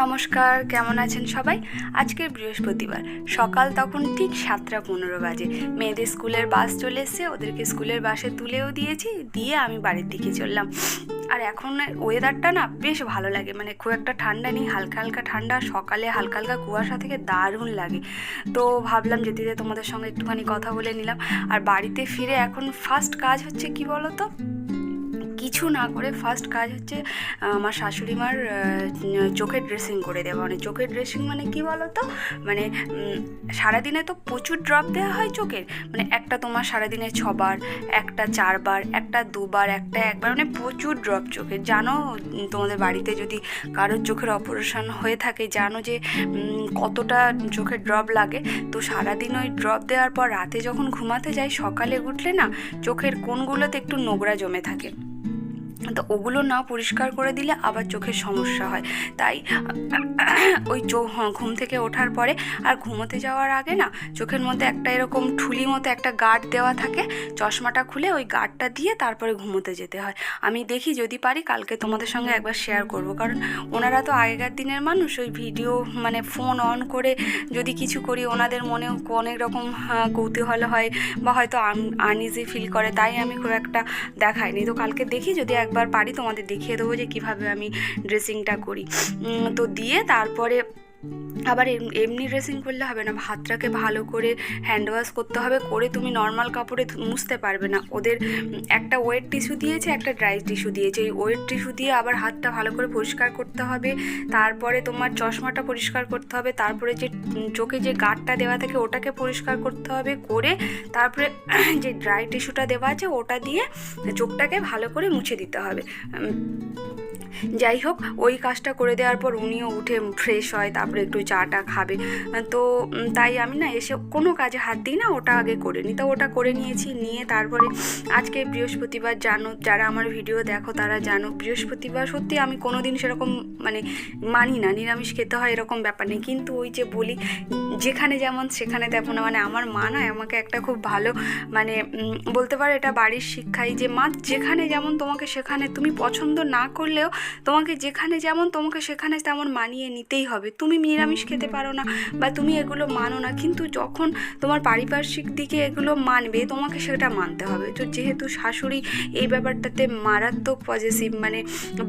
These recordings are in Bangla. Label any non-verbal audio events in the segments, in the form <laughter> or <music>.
নমস্কার, কেমন আছেন সবাই? আজকের বৃহস্পতিবার, সকাল তখন ঠিক সাতটা পনেরো বাজে। মেয়েদের স্কুলের বাস চলে এসছে, ওদেরকে স্কুলের বাসে তুলেও দিয়েছি, দিয়ে আমি বাড়ির দিকে চললাম। আর এখন ওয়েদারটা না বেশ ভালো লাগে মানে খুব একটা ঠান্ডা নেই, হালকা হালকা ঠান্ডা, সকালে হালকা হালকা কুয়াশা থেকে দারুণ লাগে। তো ভাবলাম যেতে তোমাদের সঙ্গে একটুখানি কথা বলে নিলাম। আর বাড়িতে ফিরে এখন ফার্স্ট কাজ হচ্ছে কি বলো তো কিছু না করে ফার্স্ট কাজ হচ্ছে আমার শাশুড়ি মার চোখের ড্রেসিং করে দেওয়া। মানে চোখের ড্রেসিং মানে কি বলো তো মানে সারাদিনে তো প্রচুর ড্রপ দেওয়া হয় চোখের। মানে একটা তোমার সারাদিনে ছবার, একটা চারবার, একটা দুবার, একটা একবার মানে প্রচুর ড্রপ চোখের। জানো তোমাদের বাড়িতে যদি কারোর চোখের অপারেশন হয়ে থাকে, জানো যে কতটা চোখের ড্রপ লাগে, তো সারাদিন ওই ড্রপ দেওয়ার পর রাতে যখন ঘুমাতে যাই, সকালে উঠলে না, চোখের কোণগুলোতে একটু নোংরা জমে থাকে। তো ওগুলো না পরিষ্কার করে দিলে আবার চোখের সমস্যা হয়। তাই ওই চোখ ঘুম থেকে ওঠার পরে আর ঘুমোতে যাওয়ার আগে না চোখের মধ্যে একটা এরকম ঠুলি মতো একটা গার্ড দেওয়া থাকে, চশমাটা খুলে ওই গার্ডটা দিয়ে তারপরে ঘুমোতে যেতে হয়। আমি দেখি যদি পারি কালকে তোমাদের সঙ্গে একবার শেয়ার করব, কারণ ওনারা তো আগেকার দিনের মানুষ, ওই ভিডিও মানে ফোন অন করে যদি কিছু করি ওনাদের মনেও অনেক রকম কৌতূহল হয় বা হয়তো আনইজি ফিল করে, তাই আমি খুব একটা দেখাইনি। তো কালকে দেখি যদি একবার পারি তোমাদের দেখিয়ে দেবো যে কীভাবে আমি ড্রেসিংটা করি। তো দিয়ে তারপরে আবার এম- এমনি ড্রেসিং করলে হবে না হাতটাকে ভালো করে হ্যান্ড ওয়াশ করতে হবে, করে তুমি নর্মাল কাপড়ে মুছতে পারবে না। ওদের একটা ওয়েট টিস্যু দিয়েছে, একটা ড্রাই টিস্যু দিয়েছে। এই ওয়েট টিস্যু দিয়ে আবার হাতটা ভালো করে পরিষ্কার করতে হবে, তারপরে তোমার চশমাটা পরিষ্কার করতে হবে, তারপরে যে চোখে যে গাঁটটা দেওয়া থাকে ওটাকে পরিষ্কার করতে হবে, করে তারপরে <clears throat> যে ড্রাই টিস্যুটা দেওয়া আছে, ওটা দিয়ে চোখটাকে ভালো করে মুছে দিতে হবে। যাই হোক ওই কাজটা করে দেওয়ার পর উনিও উঠে ফ্রেশ হয়, তারপরে একটু চাটা খাবে। তো তাই আমি না এসে কোনো কাজে হাত দিই না, ওটা আগে করে নিই তো ওটা করে নিয়েছি, নিয়ে তারপরে আজকে বৃহস্পতিবার জানো, যারা আমার ভিডিও দেখো তারা জানো, বৃহস্পতিবার সত্যি আমি কোনো দিন সেরকম মানে মানি না, নিরামিষ খেতে হয় এরকম ব্যাপার নেই। কিন্তু ওই যে বলি, যেখানে যেমন সেখানে তেমন মানে আমার মা না আমাকে একটা খুব ভালো মানে বলতে পারো এটা বাড়ির শিক্ষাই যে, মা, যেখানে যেমন তোমাকে সেখানে তুমি পছন্দ না করলেও তোমাকে যেখানে যেমন তোমাকে সেখানে তেমন মানিয়ে নিতেই হবে। তুমি নিরামিষ খেতে পারো না বা তুমি এগুলো মানো না কিন্তু যখন তোমার পারিপার্শ্বিক দিকে এগুলো মানবে তোমাকে সেটা মানতে হবে। তো যেহেতু শাশুড়ি এই ব্যাপারটাতে মারাত্মক পজিটিভ মানে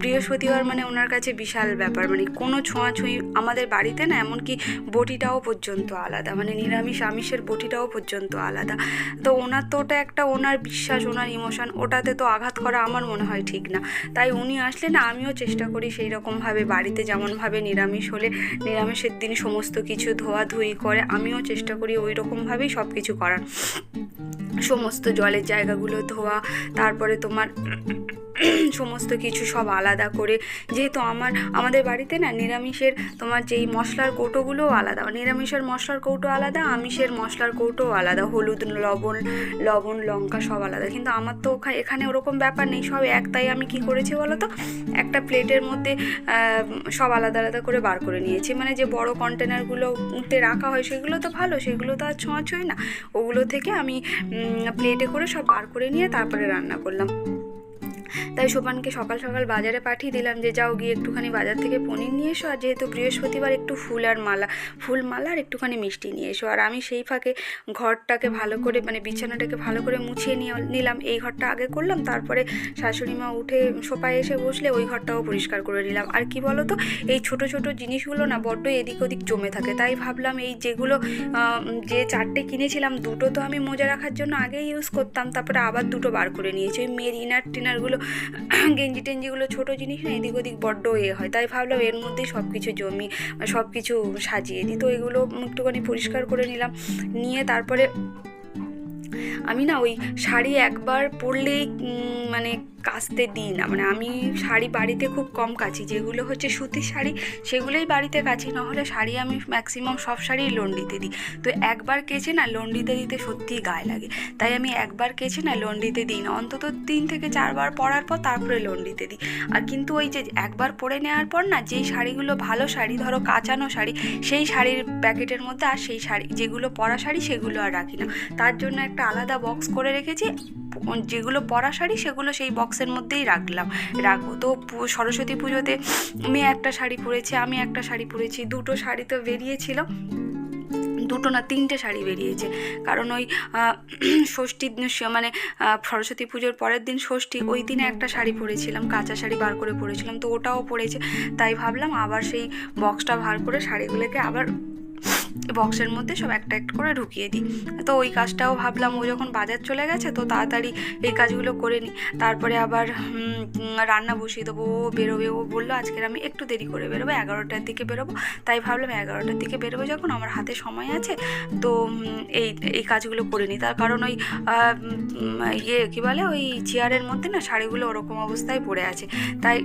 বৃহস্পতিবার মানে ওনার কাছে বিশাল ব্যাপার। মানে কোনো ছোঁয়াছুঁই আমাদের বাড়িতে না এমনকি বটিটাও পর্যন্ত আলাদা। মানে নিরামিষ আমিষের বটিটাও পর্যন্ত আলাদা। তো ওনার তো ওটা একটা ওনার বিশ্বাস ওনার ইমোশন ওটাতে তো আঘাত করা আমার মনে হয় ঠিক না। তাই উনি আসলে না আমিও চেষ্টা করি সেই রকমভাবে বাড়িতে যেমনভাবে নিরামিষ হলে নিরামিষের দিন সমস্ত কিছু ধোয়াধুয়ি করে, আমিও চেষ্টা করি ওই রকমভাবেই সব কিছু করার। সমস্ত জলের জায়গাগুলো ধোয়া, তারপরে তোমার <clears throat> সমস্ত কিছু সব আলাদা করে। যেহেতু আমার, আমাদের বাড়িতে না নিরামিষের তোমার যেই মশলার কৌটোগুলোও আলাদা। নিরামিষের মশলার কৌটো আলাদা, আমিষের মশলার কৌটোও আলাদা। হলুদ, লবণ লবণ, লঙ্কা সব আলাদা। কিন্তু আমার তো ওখা- এখানে ওরকম ব্যাপার নেই, সব এক। তাই আমি কি করেছি বলো তো একটা প্লেটের মধ্যে সব আলাদা আলাদা করে বার করে নিয়েছি। মানে যে বড় কন্টেনারগুলোতে রাখা হয়, সেগুলো তো ভালো, সেগুলো তো আর ছোঁয়াছুঁই না। ওগুলো থেকে আমি প্লেটে করে সব বার করে নিয়ে তারপরে রান্না করলাম। তাই সোপানকে সকাল সকাল বাজারে পাঠিয়ে দিলাম যে যাও গিয়ে একটুখানি বাজার থেকে পনির নিয়ে এসো, আর যেহেতু বৃহস্পতিবার একটু ফুল আর মালা, ফুল মালা আর একটুখানি মিষ্টি নিয়ে এসো। আর আমি সেই ফাঁকে ঘরটাকে ভালো করে মানে বিছানাটাকে ভালো করে মুছিয়ে নিয়ে নিলাম। এই ঘরটা আগে করলাম, তারপরে শাশুড়ি মা উঠে সোফায় এসে বসলে ওই ঘরটাও পরিষ্কার করে নিলাম। আর কি বলো তো এই ছোট ছোট জিনিসগুলো না বড্ড এদিক ওদিক জমে থাকে। তাই ভাবলাম এই যেগুলো যে চারটে কিনেছিলাম, দুটো তো আমি মোজা রাখার জন্য আগেই ইউজ করতাম, তারপরে আবার দুটো বার করে নিয়েছি। ওই মেয়ের ইনার টিনারগুলো গেঞ্জি টেঞ্জিগুলো ছোটো জিনিস না, এদিক ওদিক বড্ড এ হয়। তাই ভাবলাম এর মধ্যেই সব কিছু জমি সব কিছু সাজিয়ে দিই। তো এগুলো একটুখানি পরিষ্কার করে নিলাম। নিয়ে তারপরে আমি না ওই শাড়ি একবার পরলেই মানে কাচতে দিই না। মানে আমি শাড়ি বাড়িতে খুব কম কাচি। যেগুলো হচ্ছে সুতির শাড়ি, সেগুলোই বাড়িতে কাচি। নাহলে শাড়ি আমি ম্যাক্সিমাম সব শাড়ি লন্ডিতে দিই। তো একবার কেচে না লন্ডিতে দিতে সত্যিই গায়ে লাগে। তাই আমি একবার কেচে না লন্ডিতে দিই না। অন্তত তিন থেকে চারবার পরার পর তারপরে লন্ডিতে দিই। আর কিন্তু ওই যে একবার পরে নেওয়ার পর না যেই শাড়িগুলো ভালো শাড়ি, ধরো কাচানো শাড়ি, সেই শাড়ির প্যাকেটের মধ্যে আর সেই শাড়ি, যেগুলো পরা শাড়ি সেগুলো আর রাখি না। তার জন্য একটা আলাদা বক্স করে রেখেছি। যেগুলো পরা শাড়ি, সেগুলো সেই বক্সের মধ্যেই রাখলাম। রাখব। তো সরস্বতী পুজোতে মেয়ে একটা শাড়ি পরেছে, আমি একটা শাড়ি পরেছি, দুটো শাড়ি তো বেরিয়েছিল। দুটো না তিনটে শাড়ি বেরিয়েছে। কারণ ওই ষষ্ঠীর মানে সরস্বতী পুজোর পরের দিন ষষ্ঠী, ওই দিনে একটা শাড়ি পরেছিলাম, কাঁচা শাড়ি বার করে পরেছিলাম, তো ওটাও পরেছে। তাই ভাবলাম আবার সেই বক্সটা বার করে শাড়িগুলোকে আবার বক্সের মধ্যে সব একটা একটা করে ঢুকিয়ে দিই। তো ওই কাজটাও ভাবলাম, ও যখন বাজার চলে গেছে তো তাড়াতাড়ি এই কাজগুলো করে নিই। তারপরে আবার রান্না বসিয়ে দেবো, ও বেরোবে, ও বলল আজকের আমি একটু দেরি করে বেরোবো, এগারোটার দিকে বেরোবো। তাই ভাবলাম এগারোটার দিকে বেরোবো যখন, আমার হাতে সময় আছে, তো এই এই কাজগুলো করে নিই। তার কারণ ওই ইয়ে কী বলে, ওই চেয়ারের মধ্যে না শাড়িগুলো ওরকম অবস্থায় পড়ে আছে। তাই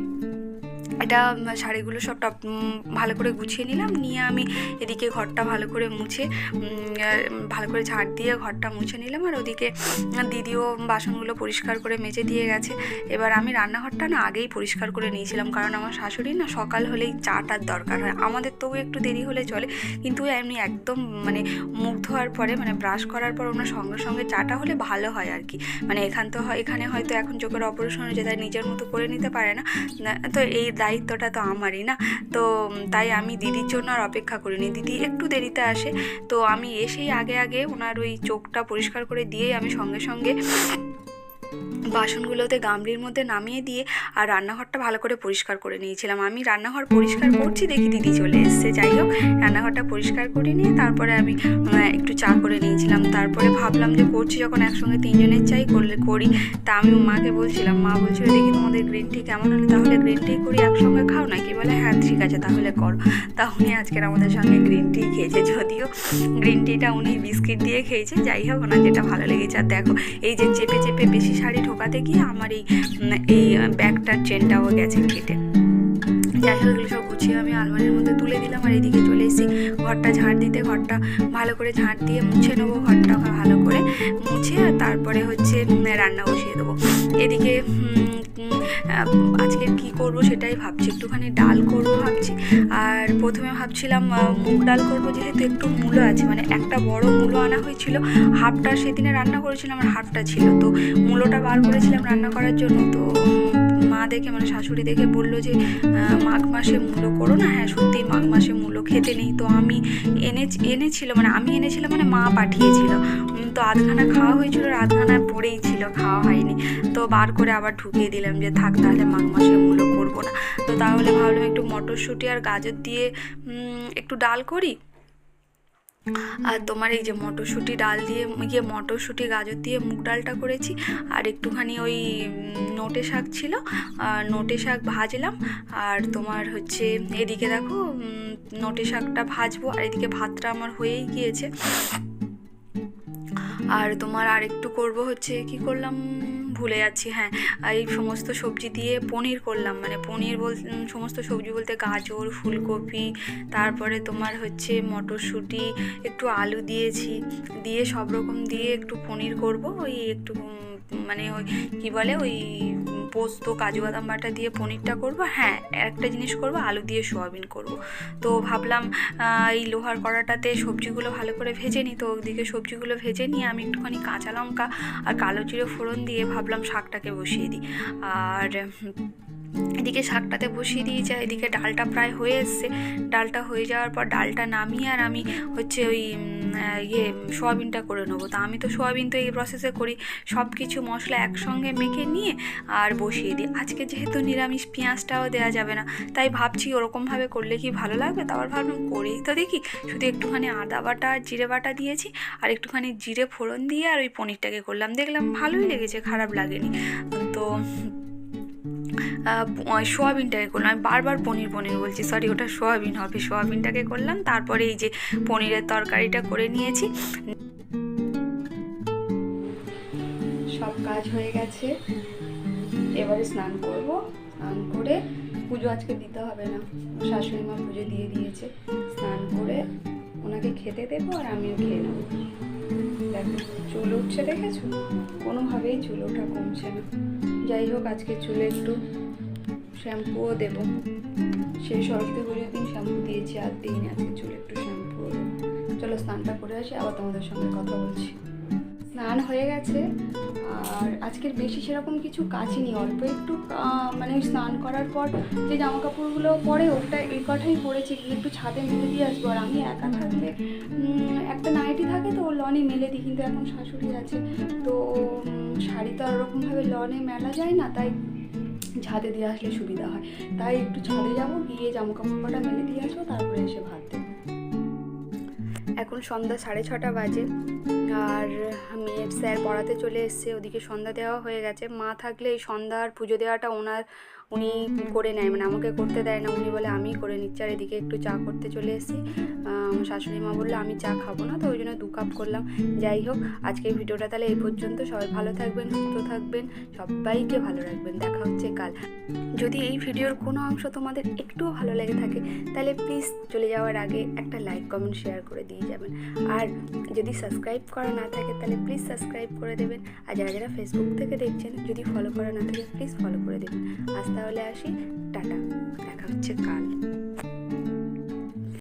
এটা শাড়িগুলো সব টপ ভালো করে গুছিয়ে নিলাম। নিয়ে আমি এদিকে ঘরটা ভালো করে মুছে ভালো করে ঝাড় দিয়ে ঘরটা মুছে নিলাম। আর ওদিকে দিদিও বাসনগুলো পরিষ্কার করে মেজে দিয়ে গেছে। এবার আমি রান্নাঘরটা না আগেই পরিষ্কার করে নিয়েছিলাম, কারণ আমার শাশুড়ি না সকাল হলেই চাটার দরকার হয়। আমাদের তবু একটু দেরি হলে চলে, কিন্তু এমনি একদম মানে মুখ ধোয়ার পরে মানে ব্রাশ করার পর ওনার সঙ্গে সঙ্গে চাটা হলে ভালো হয় আর কি। মানে এখান তো এখানে হয়তো এখন চোখের অপারেশন হয়েছে, তাই নিজের মতো করে নিতে পারে না- তো এই দায়িত্বটা তো আমারই না। তো তাই আমি দিদির জন্য আর অপেক্ষা করিনি। দিদি একটু দেরিতে আসে। তো আমি এসেই আগে আগে ওনার ওই চোখটা পরিষ্কার করে দিয়েই আমি সঙ্গে সঙ্গে বাসনগুলোতে গামলির মধ্যে নামিয়ে দিয়ে আর রান্নাঘরটা ভালো করে পরিষ্কার করে নিয়েছিলাম। আমি রান্নাঘর পরিষ্কার করছি, দেখি দিদি চলে এসছে। যাই হোক, রান্নাঘরটা পরিষ্কার করে নিয়ে তারপরে আমি একটু চা করে নিয়েছিলাম। তারপরে ভাবলাম যে করছি, যখন একসঙ্গে তিনজনের চাই করলে করি। তা আমি মাকে বলছিলাম, মা বলছিল, দেখি তোমাদের গ্রিন টি কেমন হলো? তাহলে গ্রিন টি করি, একসঙ্গে খাও নাকি? বলে হ্যাঁ ঠিক আছে, তাহলে করো। তা উনি আজকের আমাদের সঙ্গে গ্রিন টি খেয়েছে, যদিও গ্রিন টিটা উনি বিস্কিট দিয়ে খেয়েছে। যাই হোক, ওনার যেটা ভালো লেগেছে। আর দেখো, এই যে চেপে চেপে বেশি শাড়ি ঢোকাতে গিয়ে আমার এই এই ব্যাগটার চেনটাও গেছে কেটে। যাই হোক, এগুলো সব গুছিয়ে আমি আলমারির মধ্যে তুলে দিলাম আর এদিকে চলে এসেছি। ঘরটা ঝাড় দিতে, ঘরটা ভালো করে ঝাড় দিয়ে মুছে নেব ঘরটা ভালো করে মুছে, আর তারপরে হচ্ছে রান্না বসিয়ে দেবো। এদিকে আজকে কি করব সেটাই ভাবছি, একটুখানি ডাল করব ভাবছি। আর প্রথমে ভাবছিলাম মুগ ডাল করব, যেহেতু একটু মূলো আছে মানে একটা বড় মূলো আনা হয়েছিল, হাফটা সেদিনে রান্না করেছিলাম আর হাফটা ছিল। তো মূলোটা বার করেছিলাম রান্না করার জন্য, তো দেখে মানে শাশুড়ি দেখে বলল যে মাঘ মাসে মূলো করো না? হ্যাঁ সত্যি মাঘ মাসে মূলো খেতে নেই। তো আমি এনে এনেছিল মানে আমি এনেছিলাম মানে মা পাঠিয়েছিল। তো আধখানা খাওয়া হয়েছিল আর আধখানা পড়েই ছিল, খাওয়া হয়নি। তো বার করে আবার ঢুকিয়ে দিলাম যে, থাক, তাহলে মাঘ মাসে মূলো করব না। তো তাহলে ভাবলাম একটু মটরশুঁটি আর গাজর দিয়ে একটু ডাল করি। আর তোমার এই যে মটরশুঁটি ডাল দিয়ে ইয়ে মটরশুঁটি গাজর দিয়ে মুগ ডালটা করেছি, আর একটুখানি ওই নোটে শাক ছিল নোটে শাক ভাজলাম, আর তোমার হচ্ছে এদিকে দেখো নোটে শাকটা ভাজবো, আর এদিকে ভাতটা আমার হয়েই গিয়েছে। আর তোমার আর একটু করব হচ্ছে, কি করলাম? ভুলে যাচ্ছি হ্যাঁ। এই সমস্ত সবজি দিয়ে পনির করলাম মানে পনির বল সমস্ত সবজি বলতে গাজর, ফুলকপি, তারপরে তোমার হচ্ছে মটরশুঁটি, একটু আলু দিয়েছি, দিয়ে সব রকম দিয়ে একটু পনির করব, ওই একটু মানে ওই, কী বলে ওই পোস্ত, কাজু বাদাম বাটা দিয়ে পনিরটা করব। হ্যাঁ একটা জিনিস করব, আলু দিয়ে সোয়াবিন করব। তো ভাবলাম এই লোহার কড়াটাতে সবজিগুলো ভালো করে ভেজে নিই। তো ওদিকে সবজিগুলো ভেজে নিয়ে আমি একটুখানি কাঁচা লঙ্কা আর কালো জিরে ফোড়ন দিয়ে ভাবলাম শাকটাকে বসিয়ে দিই। আর এদিকে শাকটাতে বসিয়ে দিয়েছি এদিকে ডালটা প্রায় হয়ে এসছে। ডালটা হয়ে যাওয়ার পর ডালটা নামিয়ে আর আমি হচ্ছে ওই ইয়ে সোয়াবিনটা করে নেব। তা আমি তো সোয়াবিন তো এই প্রসেসে করি। সব কিছু মশলা একসঙ্গে মেখে নিয়ে আর বসিয়ে দিই। আজকে যেহেতু নিরামিষ, পেঁয়াজটাও দেওয়া যাবে না, তাই ভাবছি ওরকমভাবে করলে কি ভালো লাগবে? তারপর ভাবলাম করেই তো দেখি। শুধু একটুখানি আদা বাটা জিরে বাটা দিয়েছি আর একটুখানি জিরে ফোড়ন দিয়ে আর ওই পনিরটাকে করলাম। দেখলাম ভালোই লেগেছে, খারাপ লাগেনি। তো সোয়াবিনটাকে করলাম। আমি বারবার পনির পনির বলছি, সরি, ওটা সোয়াবিন হবে। সোয়াবিনটাকে করলাম, তারপরে এই যে পনিরের তরকারিটা করে নিয়েছি। সব কাজ হয়ে গেছে। এবারে স্নান করব। স্নান করে পুজো আজকে দিতে হবে না। শাশুড়ি মা পুজো দিয়ে দিয়েছে। স্নান করে ওনাকে খেতে দেবো আর আমিও খেয়ে নেব। দেখো, চুল উঠছে দেখেছ? কোনোভাবেই চুল ওঠা কমছে না। যাই হোক, আজকে চুলে একটু শ্যাম্পুও দেবো। সেই সরস্বতী পুজোর দিন শ্যাম্পু দিয়েছি, আর দিন আজকে চুলে একটু শ্যাম্পুও দেবো। চলো স্নানটা করে আসি, আবার তোমাদের সঙ্গে কথা বলছি। স্নান হয়ে গেছে। আর আজকের বেশি সেরকম কিছু কাজই নেই, অল্প একটু মানে স্নান করার পর যে জামা কাপড়গুলো পরে ওটা এই কটাই পরেছি গিয়ে একটু ছাদে মেলে দিয়ে আসব। আর আমি একা থাকলে একটা নাইটি থাকে তো, লনে মেলে দিই, কিন্তু এখন শাশুড়ি আছে। তো শাড়ি তো আর ওরকমভাবে লনে মেলা যায় না, তাই ছাদে দিয়ে আসলে সুবিধা হয়। তাই একটু ছাদে যাব, গিয়ে জামা কাপড় কটা মেলে দিয়ে আসব, তারপরে এসে ভাত দেবো। এখন সন্ধ্যা সাড়ে ছটা বাজে। আর মেয়ের স্যার পড়াতে চলে এসছে, ওদিকে সন্ধ্যা দেওয়া হয়ে গেছে। মা থাকলে এই সন্ধ্যা আর পুজো দেওয়াটা ওনার, উনি করে নেয় মানে আমাকে করতে দেয় না। উনি বলে আমি করে নিচ্ছি। আর এদিকে একটু চা করতে চলে এসেছি। আমার শাশুড়ি মা বলল, আমি চা খাব না। তো ওই জন্য দু কাপ করলাম। যাই হোক, আজকের ভিডিওটা তাহলে এই পর্যন্ত। সবাই ভালো থাকবেন, সুস্থ থাকবেন। সবাইকে ভালো রাখবেন। দেখা হচ্ছে কাল। যদি এই ভিডিওর কোনো অংশ তোমাদের একটুও ভালো লেগে থাকে, তাহলে প্লিজ চলে যাওয়ার আগে একটা লাইক, কমেন্ট, শেয়ার করে দিয়ে যাবেন। আর যদি সাবস্ক্রাইব করা না থাকে, তাহলে প্লিজ সাবস্ক্রাইব করে দেবেন। আর যারা যারা ফেসবুক থেকে দেখছেন, যদি ফলো করা না থাকে প্লিজ ফলো করে দেবেন। আজ তাহলে আসি, টাটা। দেখা হচ্ছে কাল।